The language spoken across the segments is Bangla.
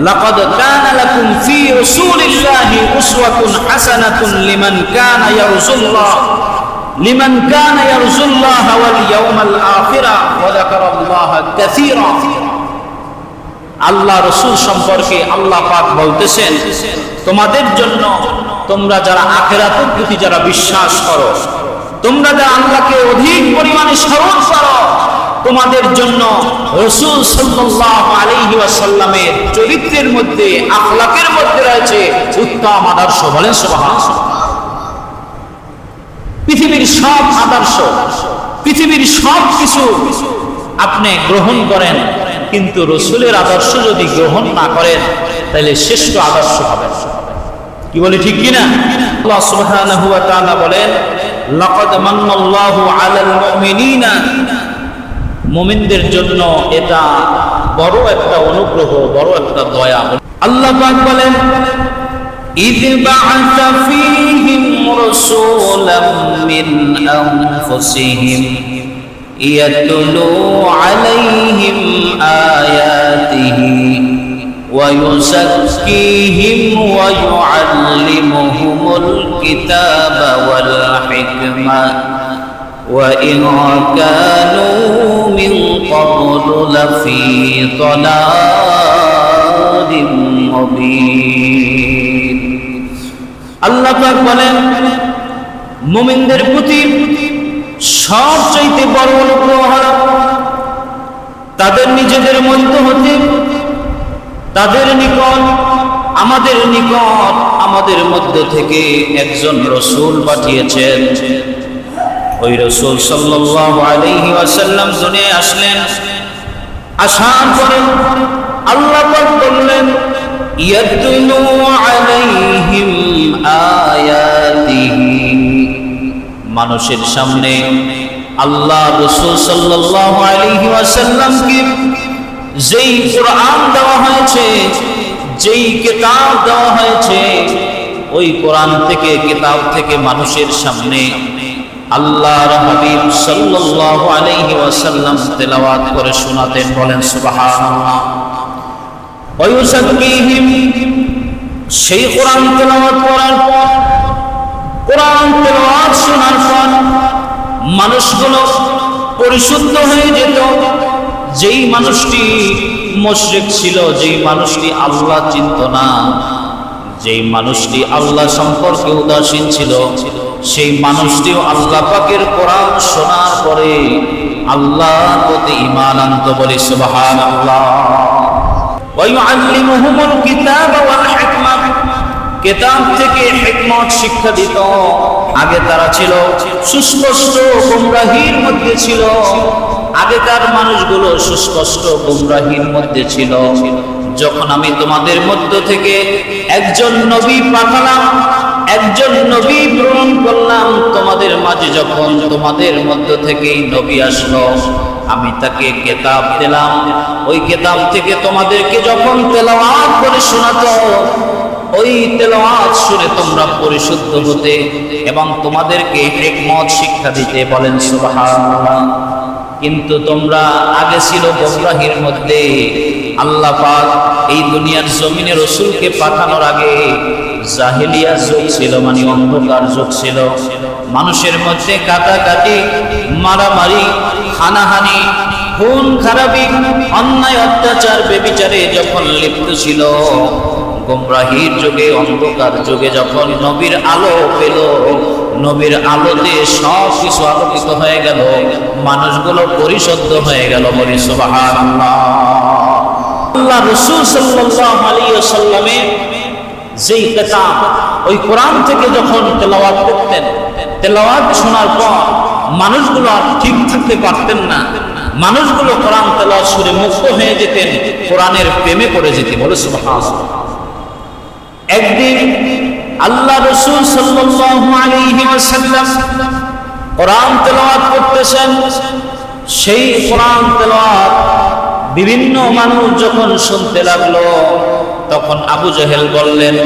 لقد كان لكم في رسول الله أسوة حسنة لمن كان يرجو الله لمن كان يرجو الله واليوم الآخر وذكر الله كثيرا আল্লাহ রসুল সম্পর্কে আল্লাহ পাক বলতেছেন তোমাদের জন্য তোমরা যারা আখেরাতের প্রতি যারা বিশ্বাস করো তোমরা যারা আল্লাহকে অধিক পরিমাণে স্মরণ করো তোমাদের জন্য রসুল সাল্লাল্লাহু আলাইহি ওয়াসাল্লামের চরিত্রের মধ্যে, আখলাকের মধ্যে রয়েছে উত্তম আদর্শ। বলেন পৃথিবীর সব আদর্শ, পৃথিবীর সব কিছু আপনি গ্রহণ করেন, কিন্তু রসুলের আদর্শ যদি গ্রহণ না করেন, তাহলে শ্রেষ্ঠ আদর্শ হবে। কি বলে ঠিক কিনা? আল্লাহ বলেন, লাকাদ মান্নাল্লাহু আলাল মুমিনিনা মুমিনদের জন্য এটা বড় একটা অনুগ্রহ বড় একটা দয়া আল্লাহ পাক বলেন إذ بعث فيهم رسولا من أنفسهم يتلو عليهم آياته ويزكيهم ويعلمهم الكتاب والحكمة وإن كانوا من قبل لفي ضلال مبين আল্লাহ পাক বলেন মুমিনদের প্রতি সবচাইতে বড় অনুগ্রহ হলো তাদের নিজেদের মধ্য হতে তাদের নিকট আমাদের নিকট আমাদের মধ্য থেকে একজন রসুল পাঠিয়েছেন ওই রসুল সাল্লাল্লাহু আলাইহি ওয়াসাল্লাম দুনিয়ায় আসলেন। আসার পরে আল্লাহ বললেন, ইয়াতলু আলাইহিম মানুষের সামনে আল্লাহ রসুল সাল্লাল্লাহু আলাইহি ওয়াসাল্লামকে যেই কোরআন দেওয়া হয়েছে, যেই কিতাব দেওয়া হয়েছে, ওই কোরআন থেকে, কিতাব থেকে মানুষের সামনে আল্লাহর হাবিব সাল্লাল্লাহু আলাইহি ওয়াসাল্লাম তেলাওয়াত করে শোনাতেন, বলেন, সুবহানাল্লাহ। ওয়ুসাক্কিহিম সেই কোরআন তেলাওয়াত করার পর, কোরআন তেলাওয়াত শোনার পর মানুষগুলো পরিশুদ্ধ হয়ে যেত। যেই মানুষটি মুশরিক ছিল, যেই মানুষটি আল্লাহ চিনত না, যেই মানুষটি আল্লাহ সম্পর্কে উদাসীন ছিল সেই মানুষটিও আল্লাহ পাকের কোরআন শোনার পরে আল্লাহ প্রতি ইমান আনত বলে সুবহান আল্লাহ কিতাব ওয়াল হিকমা। কিতাব থেকে হিকমত শিক্ষা দিত। আগে তারা ছিল সুস্পষ্ট গুমরাহির মধ্যে ছিল। আগেকার মানুষগুলো সুস্পষ্ট গুমরাহির মধ্যে ছিল। যখন আমি তোমাদের মধ্য থেকে একজন নবী পাঠালাম একজন নবী গ্রহণ করলাম, তোমাদের মাঝে যখন তোমাদের মধ্য থেকেই নবী আসলো, আমি তাকে কেতাব দিলাম। ওই কেতাব থেকে তোমাদেরকে যখন তেলাওয়াত করে শোনাতো, ওই তেলাওয়াত শুনে তোমরা পরিশুদ্ধ হতে এবং তোমাদেরকে হিকমত শিক্ষা দিতে বলেন, সুবহানাল্লাহ। কিন্তু তোমরা আগে ছিল গোমরাহির মধ্যে। আল্লাহ পাক এই দুনিয়ার জমিনে রসুলকে পাঠানোর আগে জাহেলিয়া যুগ ছিল মানে অন্ধকার যুগ ছিল। মানুষের মধ্যে কাটাকাটি, মারামারি, হানাহানি, খুন, খারাপি, অন্যায়, অত্যাচার, বেবিচারে যখন লিপ্ত ছিল, গোমরাহির যুগে, অন্ধকার যুগে যখন নবীর আলো পেল, নবীর আলোতে সব কিছু আলোকিত হয়ে গেল, মানুষগুলো পরিশুদ্ধ হয়ে গেল, বলি সুবহানাল্লাহ। আল্লাহ রসুল সাল্লাল্লাহু আলাইহি ওয়াসাল্লামের যেই কিতাব ওই কোরআন থেকে যখন তেলাওয়াত করতেন, তেলাওয়াত শোনার পর মানুষগুলো আর ঠিক থাকতে পারতেন না। মানুষগুলো কোরআন তেলাওয়াত শুনে মুক্ত হয়ে যেতেন, কোরআনের প্রেমে পড়ে যেতে বলে সুবহানাল্লাহ। একদিন আল্লাহ রসুল সাল্লাল্লাহু আলাইহি ওয়াসাল্লাম কোরআন তেলাওয়াত করতেছেন। সেই কোরআন তেলাওয়াত বিভিন্ন মানুষ যখন শুনতে লাগল তখন আবু জহেল বললেন,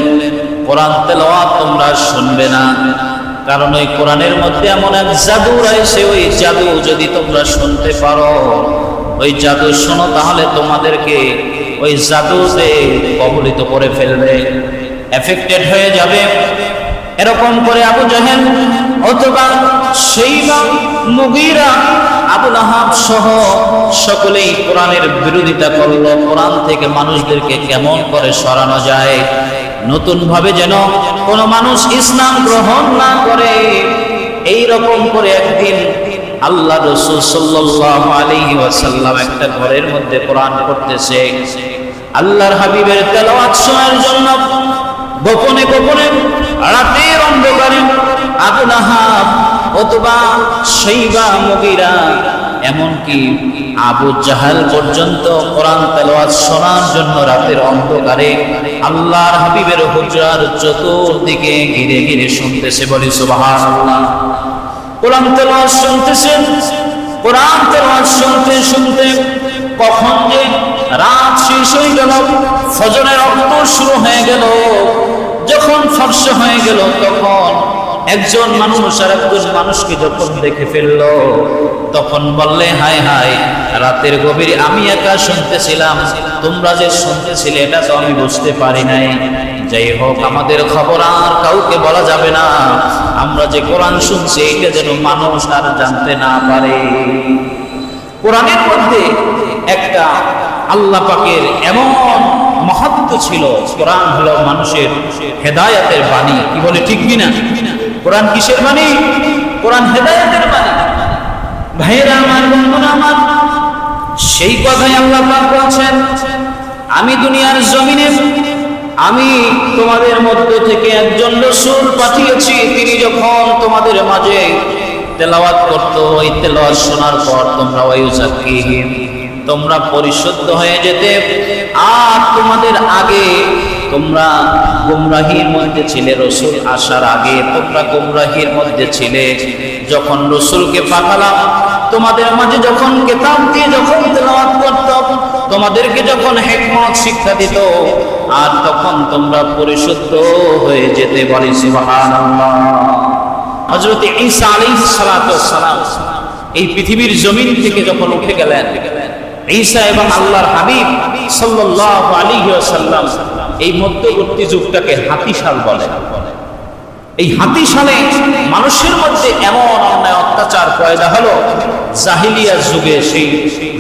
কোরআন তেলাওয়াত তোমরা শুনবে না। কারণ ওই কোরআনের মধ্যে এমন এক জাদু রয়েছে, ওই জাদু যদি তোমরা শুনতে পারো, ওই জাদু শোনো তাহলে তোমাদেরকে ওই জাদু জাদুতে কবলিত করে ফেলবে, এফেক্টেড হয়ে যাবে। এরকম করে আবু জাহেল অথবা সেইবা মুগিরা আবুল আহাব সহ সকলেই কোরআনের বিরোধিতা করল। কোরআন থেকে মানুষদেরকে কেমন করে সরানো যায়? নতুন ভাবে যেন কোনো মানুষ ইসলাম গ্রহণ না করে এই রকম করে একদিন আল্লাহ রসুল আলাইহি ওয়াসাল্লাম একটা ঘরের মধ্যে কোরআন পড়তেছে। আল্লাহর হাবিবের তেলাওয়াত শোনার জন্য গোপনে গোপনে রাতের অন্ধকারে আবু লাহাব অথবা শৈবা মুগিরা, এমনকি আবু জাহাল পর্যন্ত কোরআন তেলাওয়াত শোনার জন্য রাতের অন্ধকারে আল্লাহর হাবিবের হুজরার চতুর্দিকে ঘিরে ঘিরে শুনতেছে বলি সুবহানাল্লাহ। কোরআন তেলাওয়াত শুনতেছেন? কোরআন তেলাওয়াত শুনতে শুনতে কখন যে রাত শেষ হয়ে গেল, ফজরের রক্ত শুরু হয়ে গেল, যখন ফর্স হয়ে গেল, তখন একজন মানুষ আর একজন মানুষকে যখন দেখে ফেলল, তখন বললে, হায় হায়, রাতের গভীর আমি একা শুনতেছিলাম। তোমরা যে শুনতেছিলে, এটা তো আমি বুঝতে পারি নাই। যাই হোক, আমাদের খবর আর কাউকে বলা যাবে না। আমরা যে কোরআন শুনছি এটা যেন মানুষ আর জানতে না পারে। কোরআনের মধ্যে একটা আল্লাহ পাকের এমন মহত্ব ছিল। কোরআন হলো মানুষের হেদায়াতের বাণী। কি বলে, ঠিক কিনা? কোরআন কিসের বাণী কোরআন হেদায়াতের বাণী ভাইয়েরা আমার, বন্ধুরা আমার, সেই কথাই আল্লাহ পাক বলছেন, আমি দুনিয়ার জমিনে, আমি তোমাদের মধ্য থেকে একজন রসুল পাঠিয়েছি, তিনি যখন তোমাদের মাঝে তেলাওয়াত করত, ওই তেলাওয়াত শোনার পর তোমরা ওই জাকিহীন তোমরা পরিশুদ্ধ হয়ে যেতে। আর তোমাদের আগে তোমরা গুমরাহির মধ্যে ছিলে, রসুল আসার আগে তোমরা গুমরাহির মধ্যে ছিলে। যখন রসুলকে পাঠালাম, তোমাদের মাঝে যখন কেতাব দিয়ে যখন তেলাওয়াত করত তোমাদেরকে যখন হেকমত শিক্ষা দিত, আর তখন তোমরা পরিশুদ্ধ হয়ে যেতে বলি হযরত ঈসা আলাইহিস সালাম এই পৃথিবীর জমিন থেকে যখন উঠে গেলেন ঈসা এবং আল্লাহর হাবিব সাল্লাল্লাহু আলাইহি ওয়াসাল্লাম এই মধ্যবর্তী যুগটাকে হাতিশাল বলে। এই হাতিশালে মানুষের মধ্যে এমন অন্যায় অত্যাচার পয়দা হলো, জাহিলিয়ার যুগে সেই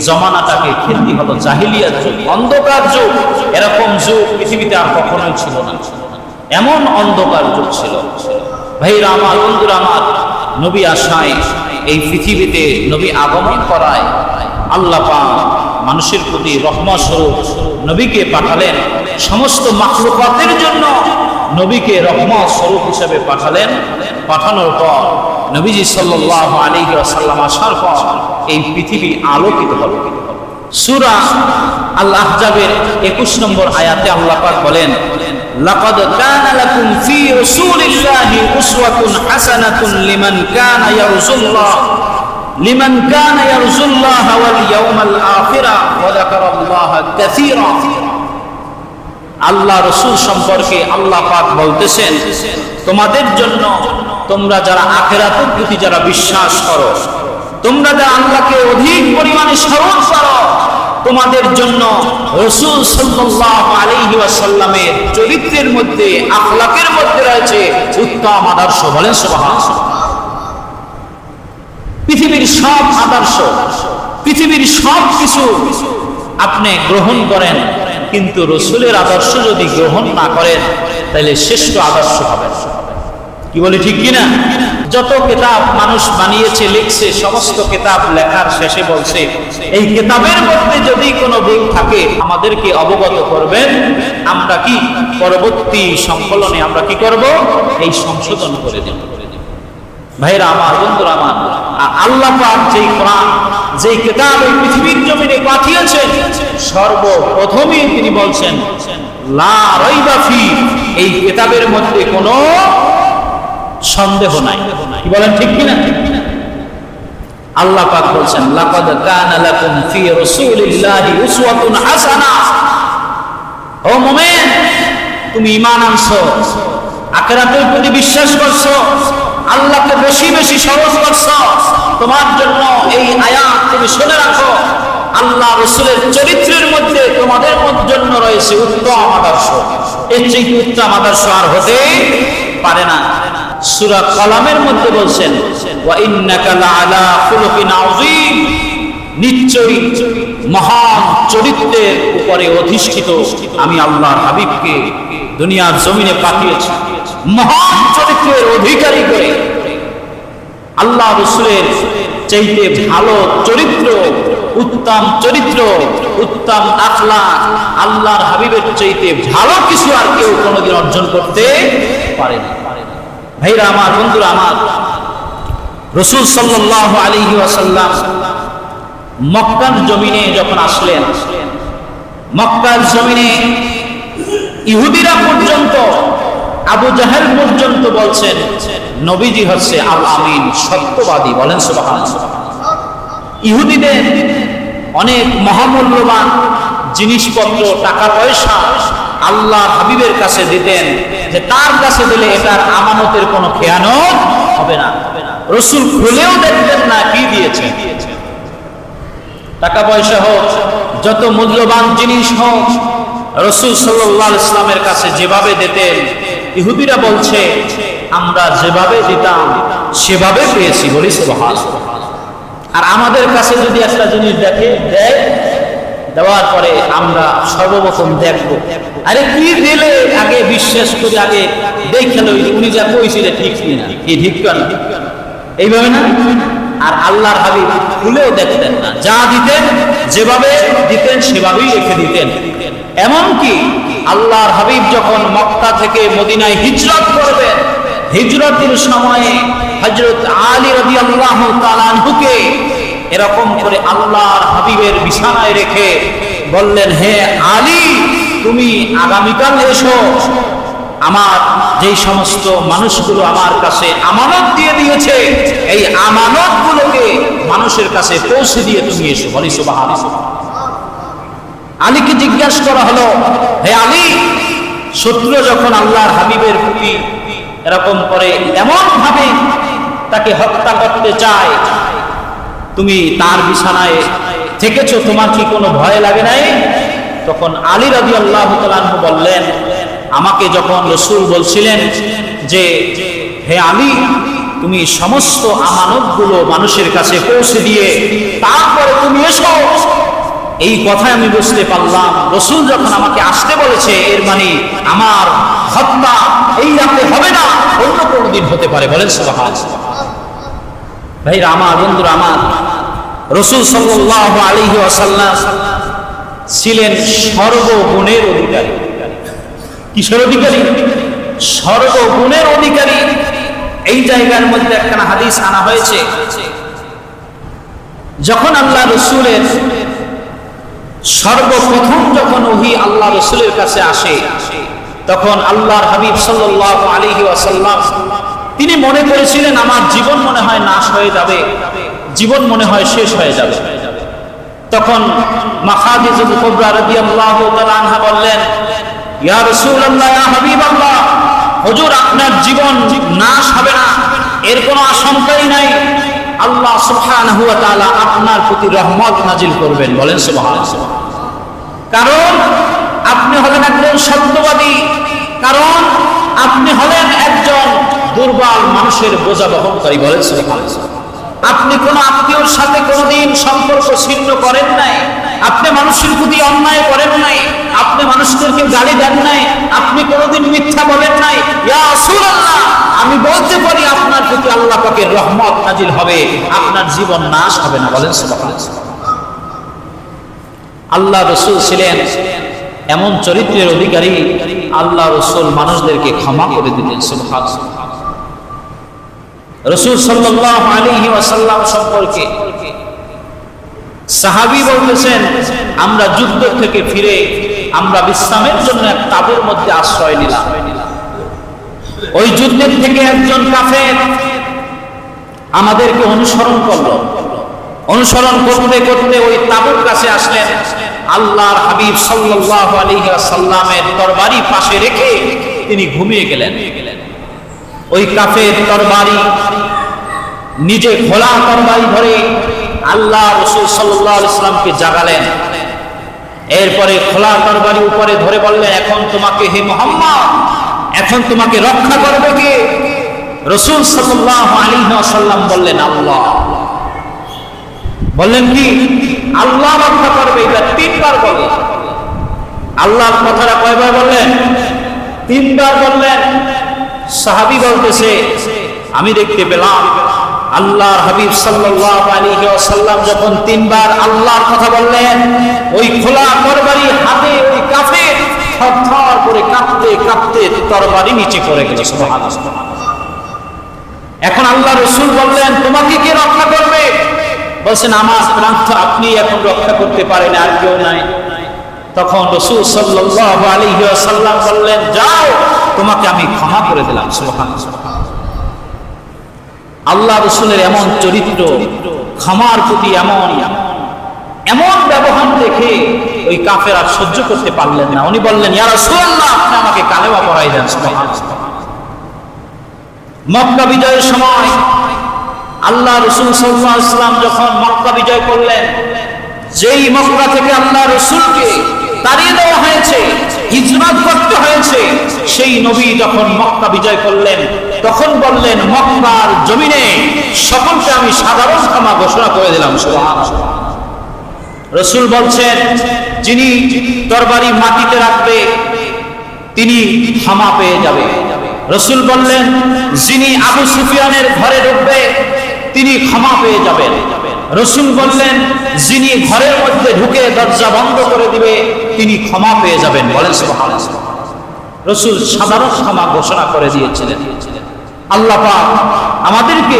জমানাটাকে খ্যাতি হলো। জাহিলিয়ার যুগ, অন্ধকার যুগ, এরকম যুগ পৃথিবীতে আর কখনোই ছিল না। এমন অন্ধকার যুগ ছিল। ভাইরা আমার, বন্ধুরা আমার, নবী আশায় এই পৃথিবীতে নবী আগমন করায় আল্লাহ মানুষের প্রতি রহমত স্বরূপ নবীকে পাঠালেন। সমস্ত মাখলুকাতের জন্য নবীকে রহমত স্বরূপ হিসেবে পাঠালেন। পাঠানোর পর নবীজি সাল্লাল্লাহু আলাইহি ওয়াসাল্লাম আসার পর এই পৃথিবী আলোকিত হলো। সূরা আল আহজাবের 21 নম্বর আয়াতে আল্লাহ পাক বলেন, লাকাদ কানা লাকুম ফি রাসূলিল্লাহি উসওয়াতুন হাসানাতুন লিমান কানা ইয়ারজুল্লাহ। আল্লাহ রসুল সম্পর্কে আল্লাহ পাক বলতেছেন, তোমাদের জন্য তোমরা যারা আখেরাতের প্রতি যারা বিশ্বাস করো, তোমরা যারা আল্লাহকে অধিক পরিমাণে স্মরণ করো, তোমাদের জন্য রসুল সাল্লাল্লাহু আলাইহি ওয়াসাল্লামের চরিত্রের মধ্যে, আখলাকের মধ্যে রয়েছে উত্তম আদর্শ। বলেন সুবহানাল্লাহ। পৃথিবীর সব আদর্শ, পৃথিবীর সব কিছু আপনি গ্রহণ করেন, কিন্তু রসুলের আদর্শ যদি গ্রহণ না করেন, তাহলে শ্রেষ্ঠ আদর্শ হবে। কি বলে ঠিক কিনা? যত কেতাব মানুষ বানিয়েছে, লিখছে, সমস্ত কিতাব লেখার শেষে বলছে, এই কেতাবের মধ্যে যদি কোনো ভুল থাকে, আমাদেরকে অবগত করবেন। আমরা কি পরবর্তী সংকলনে আমরা কি করব? এই সংশোধন করে দেব। ভাইরা আমার যেই যেই পৃথিবীর পাঠিয়েছেন তিনি বলছেন, লা এই কিতাবের মধ্যে কোনো সন্দেহ নাই। কি বলেন, ঠিক কিনা? আল্লাহ পাক বলছেন ও তুমি ঈমান আনছো আখিরাতের প্রতি বিশ্বাস করছ আল্লাহকে বেশি বেশি স্মরণ করছ। তোমার জন্য এই আয়াত তুমি শুনে রাখো। আল্লাহ রসুলের চরিত্রের মধ্যে তোমাদের জন্য রয়েছে উত্তম আদর্শ। এর চেয়ে উত্তম আদর্শ আর হতে পারে না। সুরা কলামের মধ্যে বলছেন নিশ্চয়ই মহান চরিত্রের উপরে অধিষ্ঠিত আমি আল্লাহর হাবিবকে দুনিয়ার জমিনে পাঠিয়েছি। মহান চরিত্রের অধিকারী করে। আল্লাহ রসুলের চাইতে ভালো চরিত্র, উত্তম চরিত্র, উত্তম আখলা আল্লাহর হাবিবের চাইতে ভালো কিছু আর কেউ কোনোদিন অর্জন করতে পারে না। ভাইরা আমার, বন্ধুরা আমার, রসুল সাল্লাহ আলী ওয়াসাল্লাম মক্কার জমিনে যখন আসলেন, মক্কার জমিনে ইহুদিরা পর্যন্ত আবু জাহেল পর্যন্ত বলছেন, নবীজি হচ্ছে আল আমিন, সত্যবাদী, বলেন ইহুদিদের অনেক মহামূল্যবান জিনিসপত্র টাকা পয়সা আল্লাহ হাবিবের কাছে দিতেন যে তার কাছে দিলে এটার আমানতের কোনো খেয়ানত হবে না। রসুল খুলেও দেখতেন না কি দিয়েছে। টাকা পয়সা হোক, যত মূল্যবান জিনিস হোক, রসুল সাল্লাহ ইসলামের কাছে যেভাবে দিতেন ইহুদিরা বলছে, আমরা যেভাবে দিতাম, সেভাবে পেয়েছি বলি সুবহান আর আমাদের কাছে যদি একটা জিনিস দেখে, দেয়, দেওয়ার পরে আমরা সর্বপ্রথম দেখব। আরে কি দিলে আগে বিশ্বাস করি আগে দেখে উনি যা কইছিলেন ঠিক কিনা? কি ঠিক কেন? এইভাবে না? আর আল্লাহর হাবিব খুলেও দেখতেন না। যা দিতেন, যেভাবে দিতেন, সেভাবেই রেখে দিতেন। এমনকি আল্লাহর হাবিব যখন মক্কা থেকে মদিনায় হিজরত করবেন হিজরতের সময়ে হজরত আলী রবি আল্লাহ তালানহুকে এরকম করে আল্লাহর হাবিবের বিছানায় রেখে বললেন, হে আলী, তুমি আগামীকাল এসো। আমার যেই সমস্ত মানুষগুলো আমার কাছে আমানত দিয়ে দিয়েছে, এই আমানতগুলোকে মানুষের কাছে পৌঁছে দিয়ে তুমি এসো। বলি সুবাহ আলীকে জিজ্ঞাসা করা হলো, হে আলী শত্রু যখন আল্লাহর হাবিবের প্রতি এরকম করে এমন ভাবে তাকে হত্যা করতে চায়, তুমি তার বিছানায় থেকেছো, তোমার কি কোনো ভয় লাগে নাই? তখন আলী রাজি আল্লাহ বললেন, আমাকে যখন রসুল বলছিলেন যে, হে আলী, তুমি সমস্ত আমানতগুলো মানুষের কাছে পৌঁছে দিয়ে, তারপরে তুমি এসো এই কথায় আমি বুঝতে পারলাম। রসুল যখন আমাকে আসতে বলেছে, এর মানে আমার হত্যা এই রাতে হবে না, অন্য কোনো দিন হতে পারে। বলেন সবাই ভাই আমার বন্ধুরা আমার রসুল সাল্লাহ আলিহি আসাল্লাম ছিলেন সর্বগুণের অধিকারী। কিশোর অধিকারী? সর্বগুণের অধিকারী। এই জায়গার মধ্যে একখানা হাদিস আনা হয়েছে। যখন আল্লাহ রসুলের সর্বপ্রথম যখন ওহি আল্লাহ রসুলের কাছে আসে, তখন আল্লাহর হাবিব সাল্লাহ আলহি আসাল্লাম তিনি মনে করেছিলেন, আমার জীবন মনে হয় নাশ হয়ে যাবে, জীবন মনে হয় শেষ হয়ে যাবে। তখন মাখাদিজুল আনহা বললেন, ইয়া আপনার জীবন নাশ হবে না, এর কোনো আশঙ্কাই নাই। আল্লাহ সুবহানাহু ওয়া তাআলা আপনার প্রতি রহমত নাজিল করবেন। বলেন সুবহানাল্লাহ। কারণ আপনি হলেন একজন সত্যবাদী। কারণ আপনি হলেন একজন দুর্বল মানুষের বোঝা বহনকারী। বলেন সুবহানাল্লাহ। আপনি কোন আত্মীয়র সাথে কোনোদিন সম্পর্ক ছিন্ন করেন নাই। আপনি মানুষের প্রতি অন্যায় করেন নাই। আপনি মানুষদেরকে গালি দেন নাই, আপনি কোনোদিন মিথ্যা বলেন নাই। আমি বলতে পারি আপনার প্রতি আল্লাহ পাকের রহমত নাজিল হবে, আপনার জীবন নাশ হবে না, বলেন আল্লাহ রসুল ছিলেন এমন চরিত্রের অধিকারী, আল্লাহ রসুল মানুষদেরকে ক্ষমা করে দিতেন সুবহান রসুল সাল্লাহ আলিহি ওয়াসাল্লাম সম্পর্কে সাহাবি বলতেছেন, আমরা যুদ্ধ থেকে ফিরে আমরা বিশ্রামের জন্য এক তাবুর মধ্যে আশ্রয় নিলাম। ওই যুদ্ধের থেকে একজন কাফের আমাদেরকে অনুসরণ করল। অনুসরণ করতে করতে ওই তাবুর কাছে আসলেন। আল্লাহর হাবিব সাল্লাহ আলিহি সাল্লামের তরবারি পাশে রেখে তিনি ঘুমিয়ে গেলেন। ওই কাফের তরবারি নিজে খোলা তরবারি ধরে আল্লাহ রসুল সাল্লাহ ইসলামকে জাগালেন। এরপরে খোলা তরবারি উপরে ধরে বললেন এখন তোমাকে হে মোহাম্মদ, এখন তোমাকে রক্ষা করবে কে? রসুল সাল্লাহ আলী সাল্লাম বললেন, আল্লাহ। বললেন কি? আল্লাহ রক্ষা করবে। এটা তিনবার বললেন। আল্লাহর কথাটা কয়বার বললেন? তিনবার বললেন। সাহাবি বলতেছে, আমি দেখতে পেলাম। আল্লাহর হাবিব ওয়াসাল্লাম যখন তিনবার আল্লাহর কথা বললেন, ওই খোলা তরবারি হাতে, ওই কাফের থরথর করে কাঁপতে কাঁপতে তরবারি নিচে পড়ে গেল এখন আল্লাহ রসুল বললেন, তোমাকে কে রক্ষা করবে? বলছেন, আমার প্রান্ত আপনি এখন রক্ষা করতে পারেন, আর কেউ নাই। তখন রসুল সাল্লাল্লাহু আলাইহি ওয়াসাল্লাম বললেন, যাও, তোমাকে আমি ক্ষমা করে দিলাম, সুবহানাল্লাহ। আল্লাহ রসুলের এমন চরিত্র, ক্ষমার প্রতি এমন এমন ব্যবহার দেখে ওই কাফের আর সহ্য করতে পারলেন না। উনি বললেন, ইয়া রাসূলুল্লাহ, আপনি আমাকে কালেমা পড়াই দেন মক্কা বিজয়ের সময় আল্লাহ রসুল সাল্লাল্লাহু আলাইহি ওয়াসাল্লাম যখন মক্কা বিজয় করলেন, যেই মক্কা থেকে আল্লাহ রসুলকে তাড়িয়ে দেওয়া হয়েছে, হিজরত করতে হয়েছে, সেই নবী যখন মক্কা বিজয় করলেন তখন বললেন, মক্কার জমিনে সকলকে আমি সাধারণ ক্ষমা ঘোষণা করে দিলাম রসুল বলছেন, যিনি তরবারি মাটিতে রাখবে, তিনি ক্ষমা পেয়ে যাবে। রসুল বললেন, যিনি আবু সুফিয়ানের ঘরে ঢুকবে, তিনি ক্ষমা পেয়ে যাবেন। রসুল বললেন, যিনি ঘরের মধ্যে ঢুকে দরজা বন্ধ করে দিবে, তিনি ক্ষমা পেয়ে যাবেন। বলেন। রসুল সাধারণ ক্ষমা ঘোষণা করে দিয়েছিলেন। আল্লাহ আমাদেরকে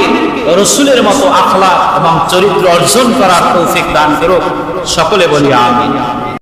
রসুলের মতো আখলা এবং চরিত্র অর্জন করার তৌফিক দান করুক। সকলে বলি আমিন।